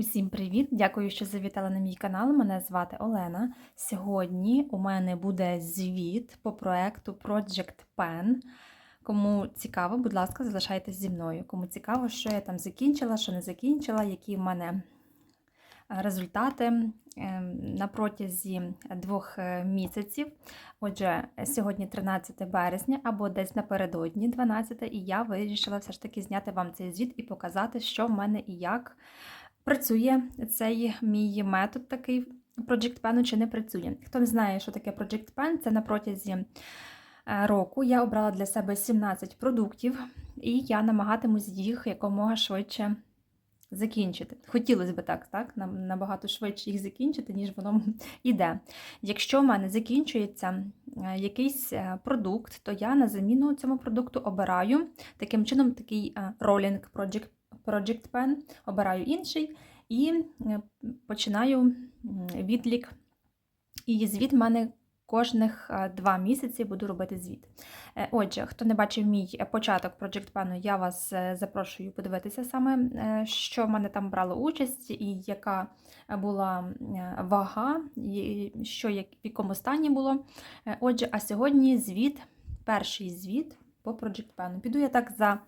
Усім привіт! Дякую, що завітали на мій канал. Мене звати Олена. Сьогодні у мене буде звіт по проекту Project Pen. Кому цікаво, будь ласка, залишайтесь зі мною. Кому цікаво, що я там закінчила, що не закінчила, які в мене е, результати е, на протязі двох е, місяців. Отже, сьогодні 13 березня або десь напередодні 12, і я вирішила все ж таки зняти вам цей звіт і показати, що в мене і як працює цей мій метод такий Project Pen чи не працює. Хто не знає, що таке Project Pen, це на протязі е, року я обрала для себе 17 продуктів, і я намагатимусь їх якомога швидше закінчити. Хотілося б так, так? Набагато швидше їх закінчити, ніж воно йде. Якщо в мене закінчується е, якийсь е, продукт, то я на заміну цьому продукту обираю таким чином такий Rolling Project Project Pen, обираю інший і е, починаю відлік. І звіт в мене кожних е, два місяці буду робити звіт. Е, отже, хто не бачив мій початок Project Pen, я вас запрошую подивитися саме, що в мене там брало участь, і яка була вага, і що в якому стані було. Отже, а сьогодні звіт, перший звіт по Project Pen. Піду я так за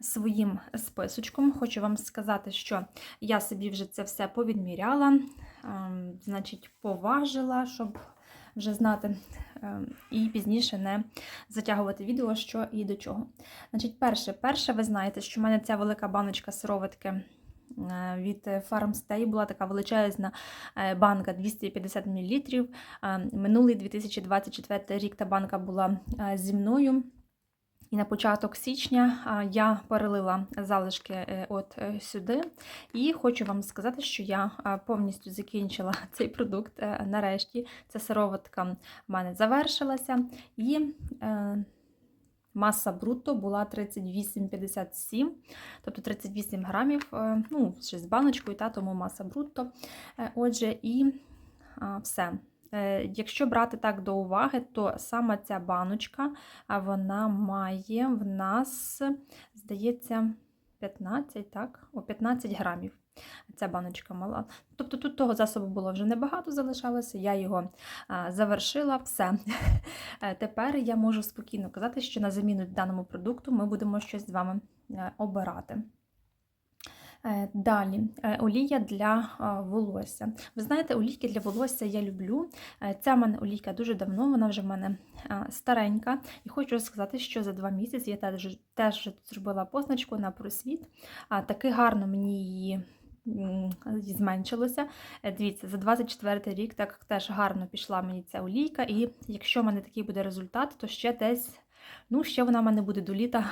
своїм списочком. Хочу вам сказати, що я собі вже це все повідміряла, ем, значить, поважила, щоб вже знати, ем, і пізніше не затягувати відео, що і до чого. Значить, перше, перше, ви знаєте, що в мене ця велика баночка сироватки. Е, від Farmstay була така величезна е, банка 250 мл. Ем, минулий 2024 рік та банка була е, зі мною. І на початок січня я перелила залишки е, от е, сюди, і хочу вам сказати, що я повністю закінчила цей продукт. Е, нарешті ця сироватка в мене завершилася, і маса брутто була 38,57, тобто 38 грамів, ну, ще з баночкою, та тому маса брутто. Отже, і все. Е, якщо брати так до уваги, то саме ця баночка вона має в нас, здається, 15, так? О, 15 грамів. Ця баночка мала. Тобто тут того засобу було вже небагато залишалося, я його завершила, все. Е, тепер я можу спокійно казати, що на заміну даному продукту ми будемо щось з вами е, обирати. Е, далі е, олія для волосся. Ви знаєте, олійки для волосся я люблю. Е, ця в мене олійка дуже давно, вона вже в мене старенька. І хочу сказати, що за два місяці я теж теж зробила позначку на просвіт. Таки гарно мені її. Зменшилося. Дивіться, за 24 рік так теж гарно пішла мені ця олійка, і якщо в мене такий буде результат, то ще десь, ну, ще вона в мене буде до літа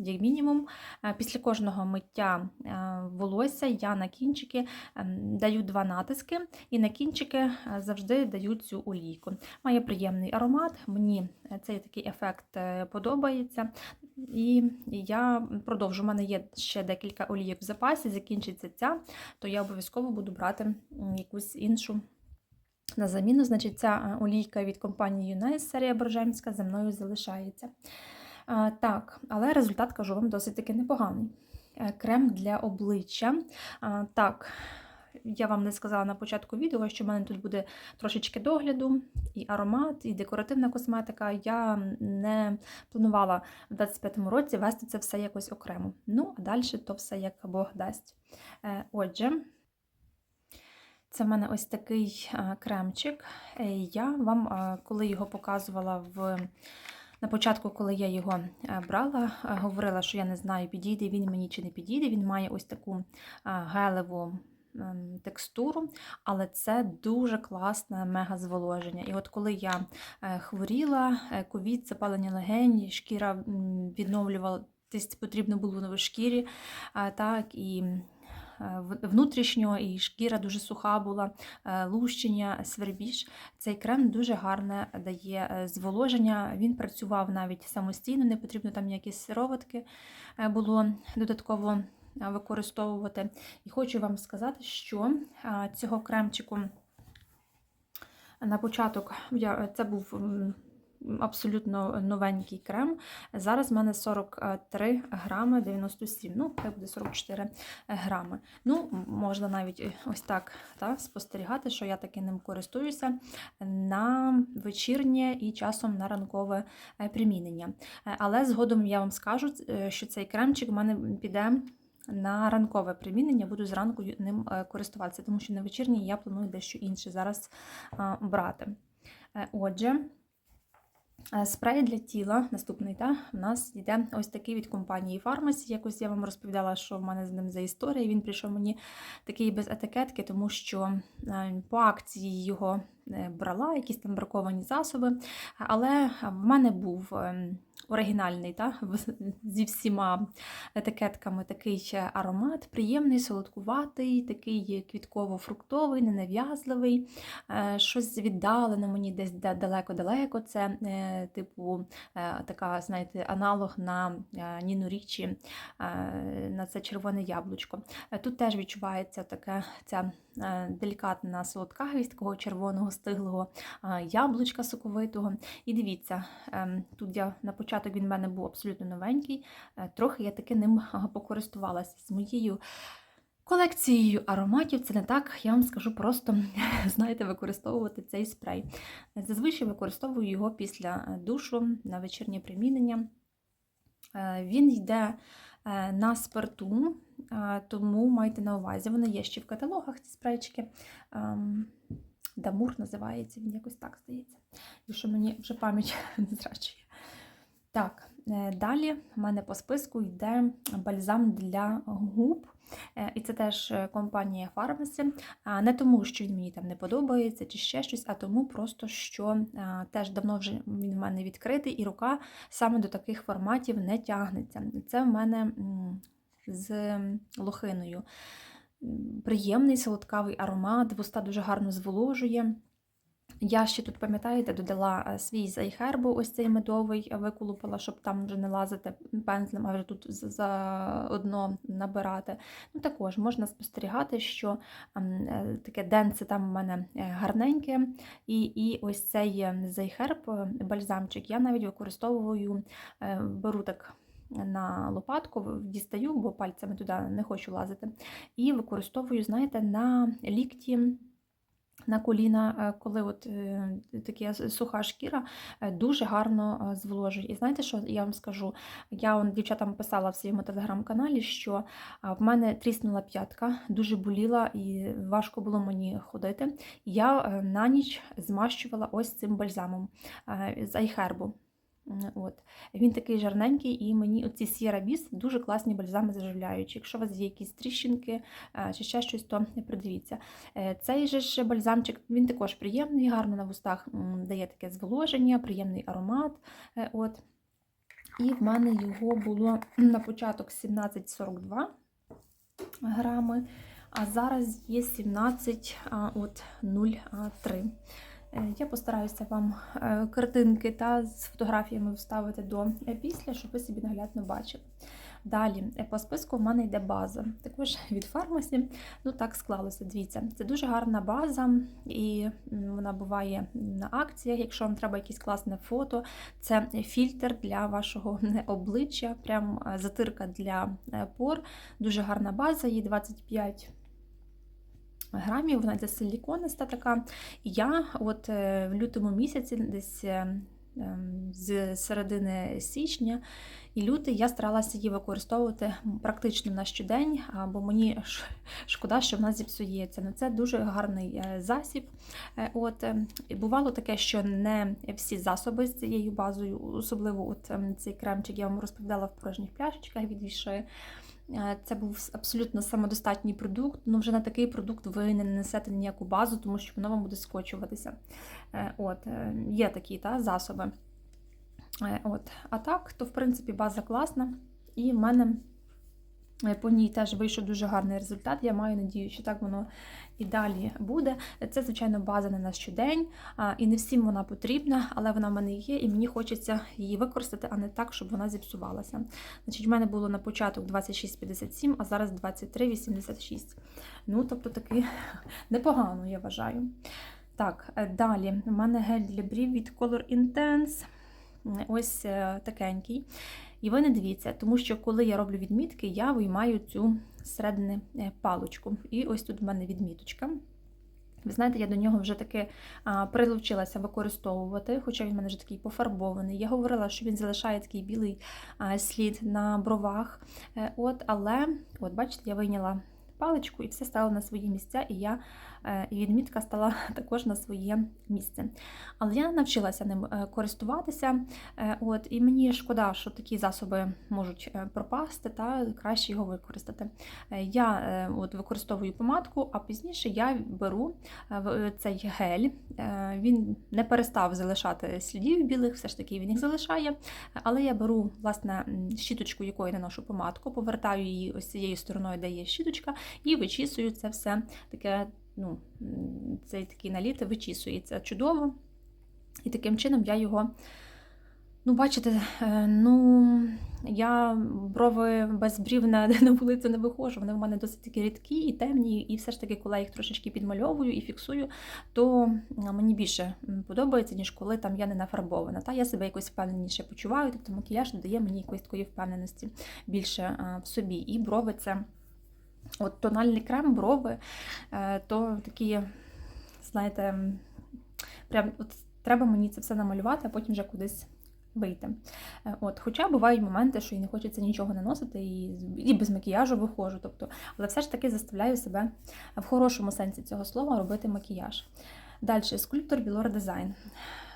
як мінімум. Е, після кожного миття е, волосся я на кінчики ем, даю два натиски, і на кінчики е, завжди даю цю олійку. Має приємний аромат, мені цей такий ефект подобається. І я продовжу. У мене є ще декілька олійок в запасі, закінчиться ця, то я обов'язково буду брати якусь іншу. На заміну, значить, ця олійка від компанії Юнайс серія Боржемська за мною залишається. Так, але результат, кажу вам, досить таки непоганий. Е, крем для обличчя. Так, я вам не сказала на початку відео, що в мене тут буде трошечки догляду, і аромат, і декоративна косметика. Я не планувала в 25-му році вести це все якось окремо. Ну, а далі то все як Бог дасть. Е, отже, це в мене ось такий кремчик. Е, я вам, коли його показувала в на початку, коли я його е, брала, е, говорила, що я не знаю, підійде він мені чи не підійде. Він має ось таку е, гелеву ем, текстуру, але це дуже класне мегазволоження. І от коли я хворіла, ковід, запалення легень, шкіра відновлювала, потрібно було в шкірі, так, і внутрішнього, і шкіра дуже суха була, е, лущення, свербіж. Цей крем дуже гарне дає е, зволоження. Він працював навіть самостійно, не потрібно там ніякі сироватки було додатково використовувати. І хочу вам сказати, що цього кремчику на початок це був абсолютно новенький крем. Зараз в мене 43 грами 97, ну, хай буде 44 грами. Ну, можна навіть ось так та, спостерігати, що я таки ним користуюся на вечірнє і часом на ранкове е, примінення. Е, Але згодом я вам скажу, е, що цей кремчик в мене піде на ранкове примінення, буду зранку ним користуватися, тому що на вечірній я планую дещо інше зараз брати. Отже, спрей для тіла наступний, та, у нас йде ось такий від компанії Pharmacy. Якось я вам розповідала, що в мене з ним за історія. Він прийшов мені такий без етикетки, тому що е, по акції його е, брала, якісь там браковані засоби. Але в мене був ем, оригінальний та, зі всіма етикетками такий аромат, приємний, солодкуватий, такий квітково-фруктовий, ненав'язливий, е, щось віддалене мені десь далеко-далеко. Це е, типу е, така, знаєте, аналог на Ніну Річі, на це червоне яблучко. Тут теж відчувається така ця делікатна солодкавість такого червоного стиглого яблучка соковитого. І дивіться, ем, тут я на початок він в мене був абсолютно новенький. Е, Трохи я таки ним покористувалася з моєю колекцією ароматів. Це не так, я вам скажу просто, знаєте, використовувати цей спрей. Зазвичай використовую його після е, душу на вечірнє примінення. Е, Він йде на спирту, тому майте на увазі, вони є ще в каталогах, ці спрейчики. Ем, Дамур називається, він якось так здається. І що мені вже пам'ять не зрачує. Так, е, далі в мене по списку йде бальзам для губ. Е, І це теж е, компанія. А, Не тому, що він мені там не подобається чи ще щось, а тому просто, що теж давно вже він в мене відкритий, і рука саме до таких форматів не тягнеться. Це в мене з лохиною. Приємний солодкавий аромат, вуста дуже гарно зволожує. Я ще тут, пам'ятаєте, додала е, свій зайхербу, ось цей медовий, е, виколупала, щоб там вже не лазити пензлем, а вже тут заодно набирати. Ну, також можна спостерігати, що ем, е, таке денце там в мене гарненьке. І, і ось цей зайхерб, бальзамчик, я навіть використовую, беру так. На лопатку дістаю, бо пальцями туди не хочу лазити. І використовую, знаєте, на лікті на коліна, е, коли от е, така суха шкіра, е, дуже гарно е, зволожує. І знаєте, що я вам скажу? Я он, дівчатам писала в своєму телеграм-каналі, що в мене тріснула п'ятка, дуже боліла і важко було мені ходити. Я е, на ніч змащувала ось цим бальзамом е, з айхербу. От. Він такий жарненький, і мені оці Sierra Bis дуже класні бальзами заживляючі. Якщо у вас є якісь тріщинки е, чи ще щось, то придивіться. Е, Цей же ж бальзамчик він також приємний, гарно на вустах дає таке зволоження, приємний аромат. Е, От. І в мене його було на початок 17,42 грами, а зараз є 17,03. Е, Я постараюся вам е, картинки та з фотографіями вставити до після, щоб ви собі наглядно бачили. Далі, е, по списку в мене йде база, також від фармасі. Ну так склалося. Дивіться, це дуже гарна база, і вона буває на акціях. Якщо вам треба якесь класне фото, це фільтр для вашого обличчя, прям затирка для пор. Дуже гарна база, їй 25 грамів, вона для силікониста така. Я от е, в лютому місяці, десь е, ем, з середини січня і лютий, я старалася її використовувати практично на щодень, бо мені шкода, що вона зіпсується. Ну, це дуже гарний е, засіб. Е, От, е, бувало таке, що не всі засоби з цією базою, особливо от ем, цей кремчик, я вам розповідала в порожніх пляшечках від Віши. Е, Це був абсолютно самодостатній продукт. Ну, вже на такий продукт ви не несете ніяку базу, тому що воно вам буде скочуватися. От, є такі та, засоби. Е, От. А так, то в принципі база класна. І в мене е, по ній теж вийшов дуже гарний результат. Я маю надію, що так воно і далі буде. Це, звичайно, база не на щодень, і не всім вона потрібна, але вона в мене є, і мені хочеться її використати, а не так, щоб вона зіпсувалася. Значить, в мене було на початок 26,57, а зараз 23,86. Ну, тобто таки непогано, я вважаю. Так, е, далі. У мене гель для брів від Color Intense. Ось е, такенький. І ви не дивіться, тому що коли я роблю відмітки, я виймаю цю середини е, паличку. І ось тут в мене відміточка. Ви знаєте, я до нього вже таки прилучилася використовувати, хоча він в мене вже такий пофарбований. Я говорила, що він залишає такий білий слід на бровах. Е, От, але, от бачите, я вийняла паличку і все стало на свої місця, і я е, і відмітка стала також на своє місце. Але я навчилася ним е, користуватися. е, От, і мені шкода, що такі засоби можуть пропасти, та краще його використати. Я от, використовую помадку, а пізніше я беру цей гель. Він не перестав залишати слідів білих, все ж таки він їх залишає. Але я беру власне щіточку, якою наношу помадку, повертаю її ось цією стороною, де є щіточка, і вичісую це все таке. Ну, цей такий наліт вичісується чудово. І таким чином я його. Ну, бачите, е, ну я брови без брів на, на вулицю не виходжу. Вони в мене досить такі рідкі і темні, і все ж таки, коли я їх трошечки підмальовую і фіксую, то мені більше подобається, ніж коли там я не нафарбована. Та я себе якось впевненіше почуваю, тобто макіяж додає мені якоїсь такої впевненості більше е, в собі. І брови це от тональний крем, брови, е, то такі, знаєте, прям от треба мені це все намалювати, а потім вже кудись вийти. Е, От, хоча бувають моменти, що і не хочеться нічого наносити, і, і без макіяжу виходжу. Тобто, але все ж таки заставляю себе в хорошому сенсі цього слова робити макіяж. Далі, скульптор Білор Дизайн.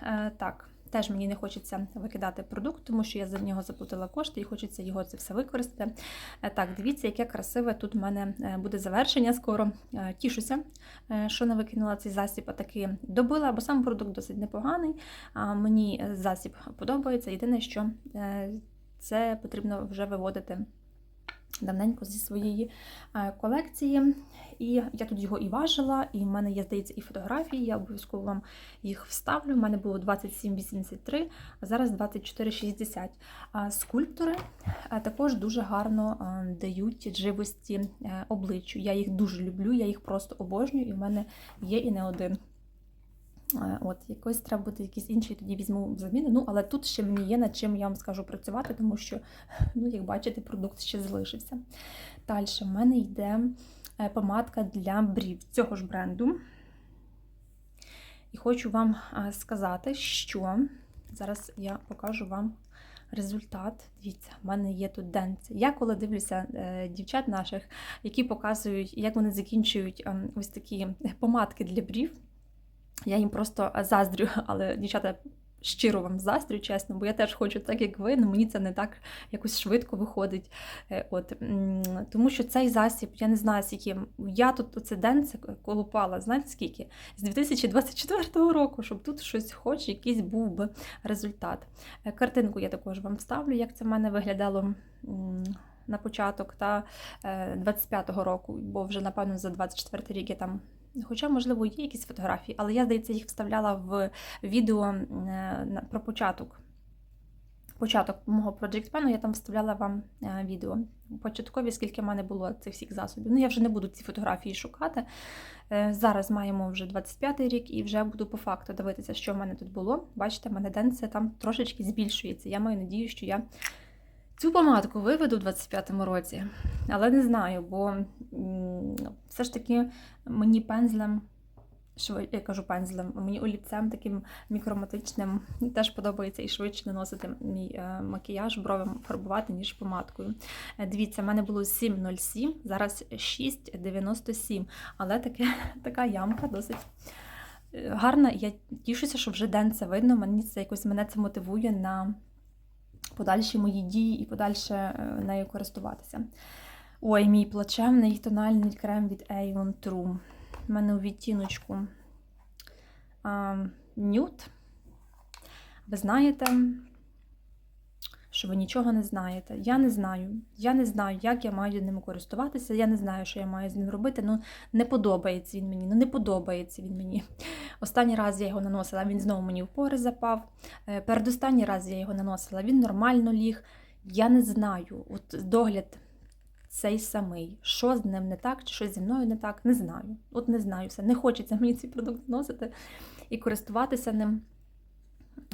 Е, так, теж мені не хочеться викидати продукт, тому що я за нього заплатила кошти і хочеться його це все використати. Е, так, дивіться, яке красиве тут в мене е, буде завершення скоро. Е, тішуся, що не викинула цей засіб, а таки добила, бо сам продукт досить непоганий. Мені засіб подобається. Єдине, що це потрібно вже виводити давненько зі своєї е, колекції. І я тут його і важила, і в мене є, здається, і фотографії, я обов'язково вам їх вставлю. У мене було 27,83, а зараз 24,60. А скульптори е, також дуже гарно е, дають живості обличчю. Я їх дуже люблю, я їх просто обожнюю, і в мене є і не один. Е, От, якось треба буде якийсь інший, тоді візьму заміну. Ну, але тут ще мені є над чим я вам скажу працювати, тому що, ну, як бачите, продукт ще залишився. Далі в мене йде е, помадка для брів цього ж бренду. І хочу вам е, сказати, що зараз я покажу вам результат. Дивіться, в мене є тут денце. Я коли дивлюся дівчат наших, які показують, як вони закінчують ем, ось такі помадки для брів. Я їм просто заздрю, але дівчата щиро вам заздрю, чесно, бо я теж хочу так, як ви, але мені це не так якось швидко виходить. Е, От, тому що цей засіб, я не знаю, скільки. Я тут оце день це колупала, знаєте скільки? З 2024 року, щоб тут щось хоч, якийсь був би результат. Е, Картинку я також вам вставлю, як це в мене виглядало. На початок та е, 25-го року, бо вже напевно за 24 рік я там Хоча, можливо, є якісь фотографії, але я, здається, їх вставляла в відео е, про початок. Початок мого Project Pen, я там вставляла вам е, відео. Початкові, скільки в мене було цих всіх засобів. Ну, я вже не буду ці фотографії шукати. Е, Зараз маємо вже 25-й рік і вже буду по факту дивитися, що в мене тут було. Бачите, в мене денце там трошечки збільшується. Я маю надію, що я цю помадку виведу в 25-му році, але не знаю, бо все ж таки мені пензлем, шви- я кажу пензлем, мені олівцем таким мікроматичним теж подобається і швидше наносити мій е, макіяж, брови фарбувати, ніж помадкою. Е, Дивіться, в мене було 7,07, зараз 6,97, але таке, така ямка досить. е, Гарна, я тішуся, що вже день це видно. Мені це якось мене це мотивує на подальші мої дії і подальше е, нею користуватися. Ой, мій плачевний тональний крем від Avon True. У мене у відтіночку нюд. Ви знаєте, що ви нічого не знаєте. Я не знаю. Я не знаю, як я маю ним користуватися. Я не знаю, що я маю з ним робити. Ну, не подобається він мені. Ну, не подобається він мені. Останній раз я його наносила, він знову мені в пори запав. Е, Передостанній раз я його наносила, він нормально ліг. Я не знаю. От догляд цей самий. Що з ним не так, чи щось зі мною не так, не знаю. От не знаю все. Не хочеться мені цей продукт носити і користуватися ним.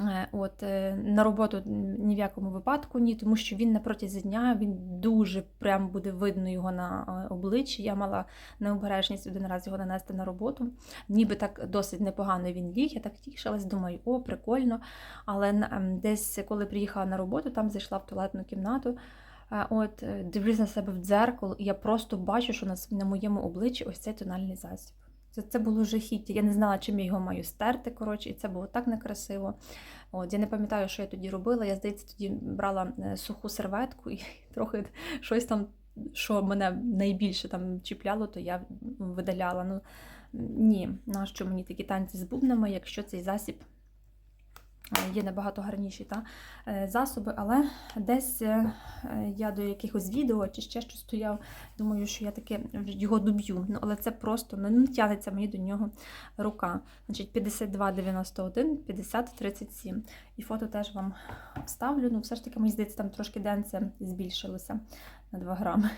Е, От, е, на роботу ні в якому випадку ні, тому що він на протязі дня він дуже прям буде видно його на е, обличчі. Я мала необережність один раз його нанести на роботу. Ніби так досить непогано він ліг. Я так тішилась, думаю, о, прикольно. Але десь, коли приїхала на роботу, там зайшла в туалетну кімнату. От дивлюсь на себе в дзеркало, і я просто бачу, що на моєму обличчі ось цей тональний засіб. Це, це було жахіття. Я не знала, чим я його маю стерти. Коротше, і це було так некрасиво. От, я не пам'ятаю, що я тоді робила. Я, здається, тоді брала е, суху серветку і трохи щось там, що мене найбільше там чіпляло, то я видаляла. Ну ні, нащо мені такі танці з бубнами, якщо цей засіб є набагато гарніші та, е, засоби, але десь е, е, я до якихось відео чи ще щось стояв, думаю, що я таки його доб'ю. Ну, але це просто ну, не тягнеться мені до нього рука. Значить, 52,91, 50,37. І фото теж вам вставлю. Ну, все ж таки, мені здається, там трошки денце збільшилося на 2 грами.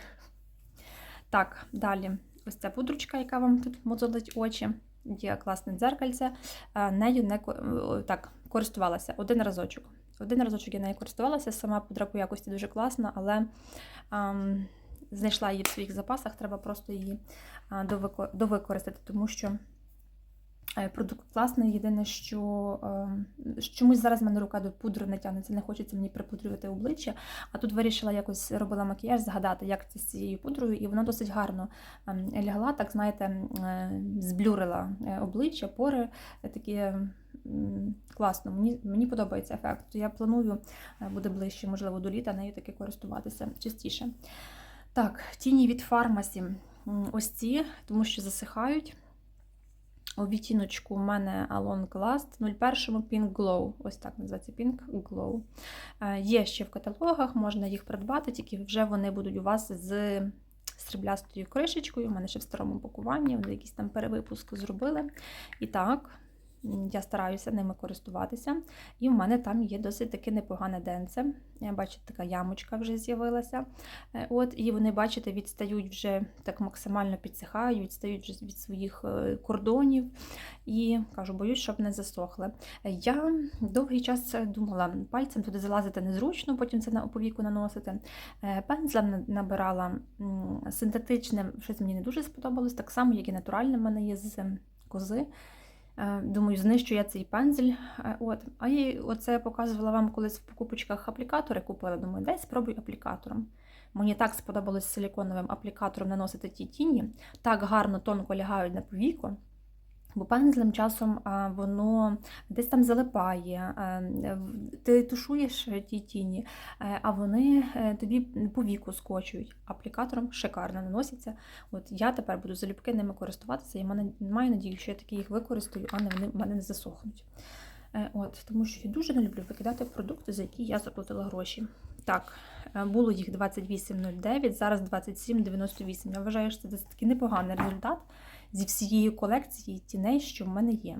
Так, далі. Ось ця пудручка, яка вам тут мозолить очі. Є класне дзеркальце. Е, Нею не е, так, користувалася один разочок. Один разочок я нею користувалася. Сама пудра по якості дуже класна, але ем, знайшла її в своїх запасах. Треба просто її а, довико- довикористати, тому що е, продукт класний. Єдине, що е, чомусь зараз в мене рука до пудри не тягнеться, не хочеться мені припудрювати обличчя. А тут вирішила якось робила макіяж, згадати, як це з цією пудрою, і вона досить гарно ем, лягла, так знаєте, е, зблюрила обличчя, пори такі. Класно, мені, мені подобається ефект. Я планую, е, буде ближче, можливо, до літа нею таки користуватися частіше. Так, тіні від фармасі. Ось ці, тому що засихають. У відтіночку у мене Alon Last 01 Pink Glow. Ось так називається Pink Glow. Е, Є ще в каталогах, можна їх придбати, тільки вже вони будуть у вас з сріблястою кришечкою. У мене ще в старому пакуванні, вони якийсь там перевипуск зробили. І так, я стараюся ними користуватися. І в мене там є досить таки непогане денце. Бачу, така ямочка вже з'явилася. Е, От, і вони, бачите, відстають вже так максимально підсихають, відстають вже від своїх е, кордонів. І кажу, боюсь, щоб не засохли. Е, Я довгий час думала, пальцем туди залазити незручно, потім це на оповіку наносити. Пензлем набирала м, синтетичним, щось мені не дуже сподобалось, так само, як і натуральним в мене є з кози. Е, Думаю, знищу я цей пензель. Е, От. А я оце показувала вам колись в покупочках аплікатори купила. Думаю, дай спробуй аплікатором. Мені так сподобалось силіконовим аплікатором наносити ті тіні, так гарно тонко лягають на повіку. Бо пензлем часом воно десь там залипає, ти тушуєш ті тіні, е, а вони е, тобі по віку скочують. Аплікатором шикарно наносяться. От я тепер буду залюбки ними користуватися і маю надію, що я таки їх використаю, а не вони в мене не засохнуть. Е, От, тому що я дуже не люблю викидати продукти, за які я заплатила гроші. Так, було їх 28,09, зараз 27,98. Я вважаю, що це досить такий непоганий результат зі всієї колекції тіней, що в мене є.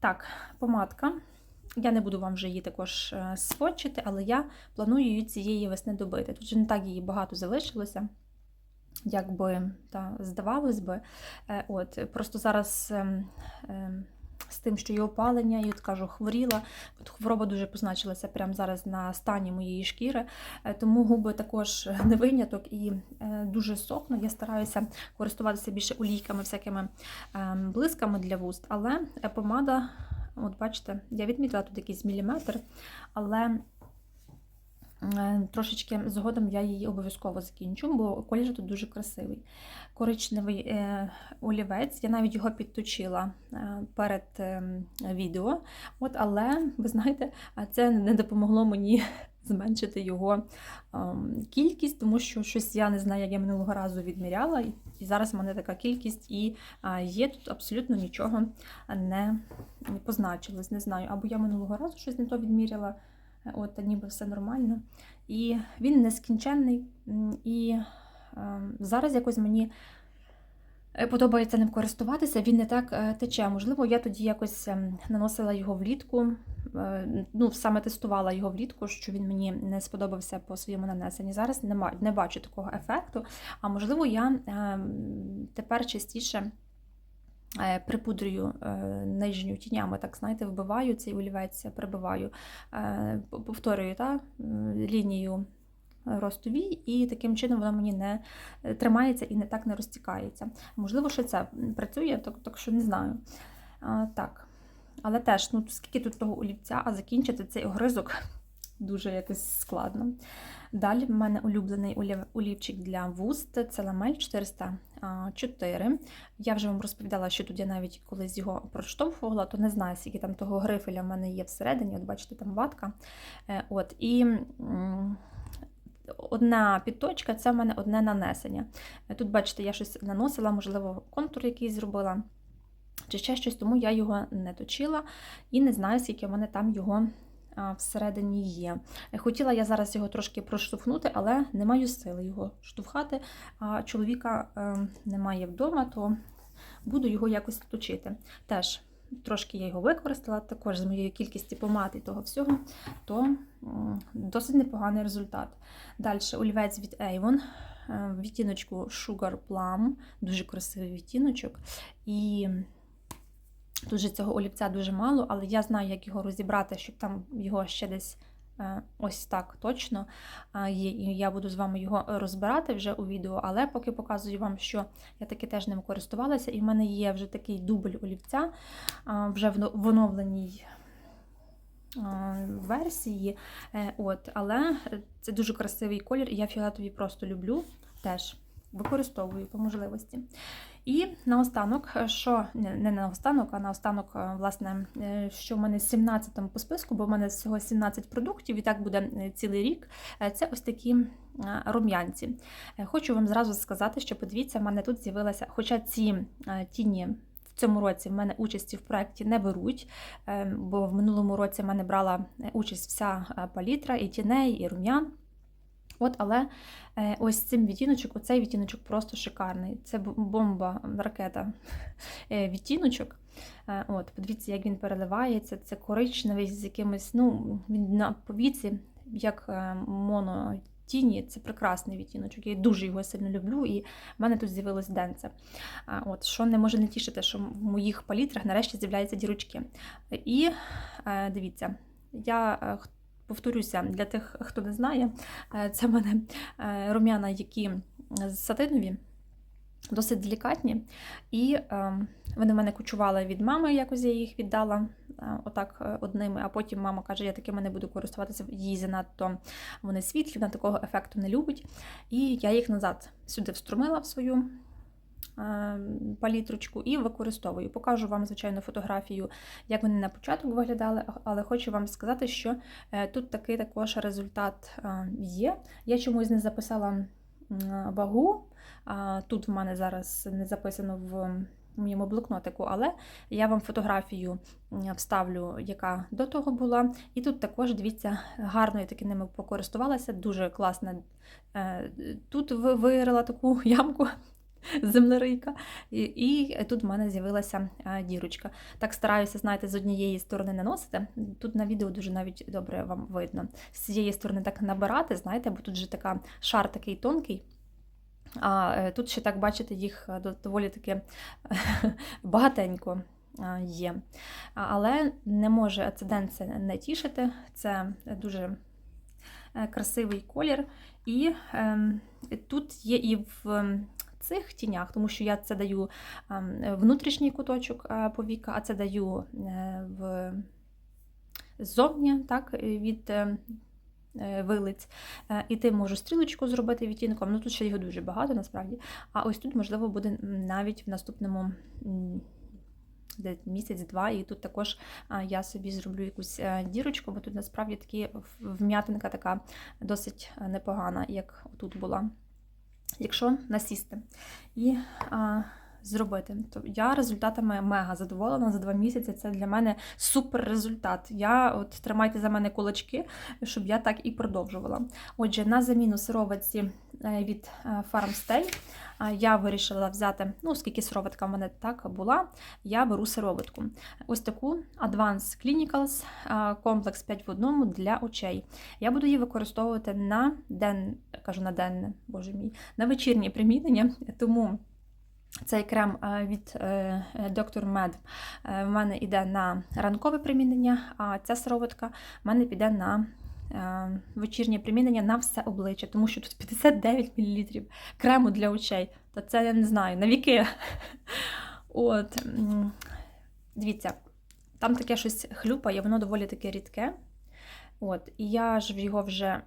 Так, помадка. Я не буду вам вже її також е, сводчити, але я планую її цієї весни добити. Тут вже не так її багато залишилося, як би та, здавалось би. Е, От, просто зараз. З тим, що є опалення, і от кажу, хворіла. От хвороба дуже позначилася прямо зараз на стані моєї шкіри, Е, тому губи також не виняток і е, дуже сохну. Я стараюся користуватися більше олійками, всякими ем, блисками для вуст, але е, помада, от бачите, я відмітила тут якийсь міліметр, але е, трошечки згодом я її обов'язково закінчу, бо колір тут дуже красивий. Коричневий е, олівець, я навіть його підточила е, перед відео, от, але ви знаєте, це не допомогло мені зменшити його кількість, тому що щось я не знаю, як я минулого разу відміряла, і- зараз в мене така кількість, і є тут абсолютно нічого не позначилось. Не знаю, або я минулого разу щось не то відміряла, е, от, ніби все нормально. І він нескінченний. І ем, зараз якось мені Е, Подобається ним користуватися, він не так е, тече. Можливо, я тоді якось ем, наносила його влітку, е, ну, саме тестувала його влітку, що він мені не сподобався по своєму нанесенні. Зараз не, бачу такого ефекту. А можливо, я ем, тепер частіше е, припудрюю е, нижню тінями, так знаєте, вбиваю цей олівець, прибиваю, е, повторюю та, е, лінію росту вій, і таким чином воно мені не е, тримається і не так не розтікається. Можливо, що це працює, так, так що не знаю. Так. Але теж, ну скільки тут того олівця, а закінчити цей огризок дуже якось складно. Далі в мене улюблений олів- олівчик для вуст це ламель 404. Я вже вам розповідала, що тут я навіть колись його проштовхувала, то не знаю, скільки там того грифеля в мене є всередині. От бачите, там ватка. Е, От, і одна підточка це в мене одне нанесення. Е, Тут, бачите, я щось наносила, можливо, контур якийсь зробила. Чи ще щось, тому я його не точила і не знаю, скільки в мене там його всередині є. Хотіла я зараз його трошки проштовхнути, але не маю сили його штовхати. А чоловіка е, немає вдома, то буду його якось точити. Теж трошки я його використала, також з моєю кількістю помад і того всього, то досить непоганий результат. Далі олівець від Avon, е, відтіночку Sugar Plum, дуже красивий відтіночок. І Тут же цього олівця дуже мало, але я знаю, як його розібрати, щоб там його ще десь е, ось так точно є. І я буду з вами його розбирати вже у відео, але поки показую вам, що я таки теж ним користувалася, і в мене є вже такий дубль олівця вже в оновленій версії. Е, От, але це дуже красивий колір, і я фіолетовий просто люблю теж. Використовую по можливості. І наостанок, е, що не, наостанок, а наостанок, е, власне, е, що в мене 17 по списку, бо в мене всього 17 продуктів, і так буде цілий рік. Це ось такі рум'янці. Хочу вам зразу сказати, що подивіться, в мене тут з'явилася, хоча ці тіні. В цьому році в мене участі в проєкті не беруть, е, бо в минулому році в мене брала участь вся палітра, і тіней, і рум'ян. От, але е, ось цим відтіночок, оцей відтіночок просто шикарний. Це бомба, ракета е, відтіночок. Е, От, подивіться, як він переливається. Це коричневий з якимось, ну, він на повіці, як моно. Тіні це прекрасний відтіночок. Я дуже його сильно люблю, і в мене тут з'явилось денце. От, що не може не тішити, що в моїх палітрах нарешті з'являються дірочки. І дивіться, я е, х- повторюся для тих, хто не знає, е, це в мене е, рум'яна, які сатинові, досить делікатні. І е, вони в мене кочували від мами, якось я їх віддала отак одними. А потім мама каже, я такими не буду користуватися, їй занадто вони світлі, вона такого ефекту не любить. І я їх назад сюди встромила в свою палітрочку і використовую. Покажу вам, звичайно, фотографію, як вони на початку виглядали, але хочу вам сказати, що е, тут такий також результат е, є. Я чомусь не записала вагу. Тут в мене зараз не записано в моєму блокнотику, але я вам фотографію вставлю, яка до того була. І тут також, дивіться, гарно я таки ними покористувалася, дуже класна. Е, Тут ви- вирила таку ямку. Землерийка, і, і тут в мене з'явилася а, дірочка. Так стараюся, знаєте, з однієї сторони наносити. Тут на відео дуже навіть добре вам видно. З цієї сторони так набирати, знаєте, бо тут же така шар такий тонкий. А е, тут ще так бачите, їх е, доволі таки багатенько є. Але не може ацидент це не тішити. Це дуже е, красивий колір. І ем, тут є і в цих тінях, тому що я це даю ем, внутрішній куточок е, повіка, а це даю е, ззовні, так, від е, вилиць. І ти можу стрілочку зробити відтінком. Ну тут ще його дуже багато насправді. А ось тут, можливо, буде навіть в наступному. Місяць-два, і тут також я собі зроблю якусь дірочку, бо тут насправді такі вм'ятинка така досить непогана, як тут була, якщо насісти. І а, зробити. То я результатами мега задоволена за два місяці. Це для мене супер результат. Я от тримайте за мене кулачки, щоб я так і продовжувала. Отже, на заміну сироватці е, від е, Farmstay е, я вирішила взяти, ну, оскільки сироватка в мене так була, я беру сироватку. Ось таку Advanced Clinicals комплекс 5 в одному для очей. Я буду її використовувати на ден, кажу на денне, боже мій, на вечірнє примінення, тому. Цей крем е, від е, е, Dr. Med е, в мене йде на ранкове примінення, а ця сироватка в мене піде на вечірнє примінення на все обличчя, тому що тут 59 мл крему для очей. Та це я не знаю, на віки. От, дивіться, там таке щось хлюпає, воно доволі таке рідке. От, і я ж його вже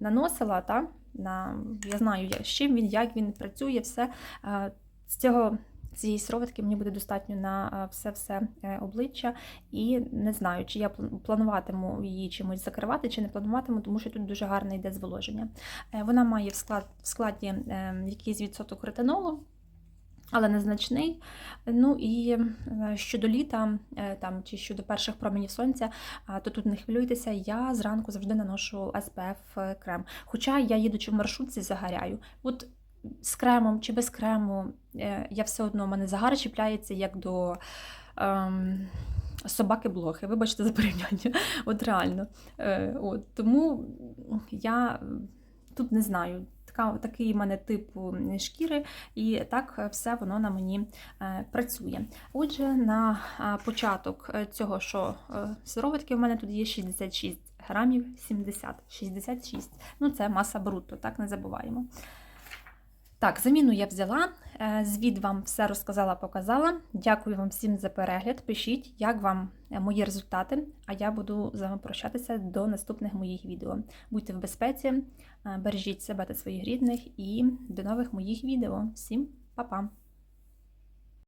наносила, та, на, я знаю, з чим він, як він працює, все. Е, З цього цієї сироватки мені буде достатньо на все-все е, обличчя. І не знаю, чи я плануватиму її чимось закривати, чи не плануватиму, тому що тут дуже гарне йде зволоження. Е, Вона має в, склад, в складі е, якийсь відсоток ретинолу. Але незначний. Ну і е, щодо літа е, там, чи щодо перших променів сонця, то тут не хвилюйтеся, я зранку завжди наношу SPF крем. Хоча я їдучи в маршрутці, загоряю. От з кремом чи без крему, е, я все одно, у мене загар чіпляється як до ем, собаки-блохи. Вибачте за порівняння. От реально. Е, от, тому я тут не знаю. Така, такий в мене типу шкіри, і так все воно на мені е, працює. Отже, на початок е, цього, що е, сироватки в мене тут є 66 грамів 70, 66. Ну, це маса брутто, так не забуваємо. Так, заміну я взяла. е, Звіт вам все розказала, показала. Дякую вам всім за перегляд. Пишіть, як вам е, мої результати, а я буду з вами прощатися до наступних моїх відео. Будьте в безпеці, е, бережіть себе та своїх рідних і до нових моїх відео. Всім па-па!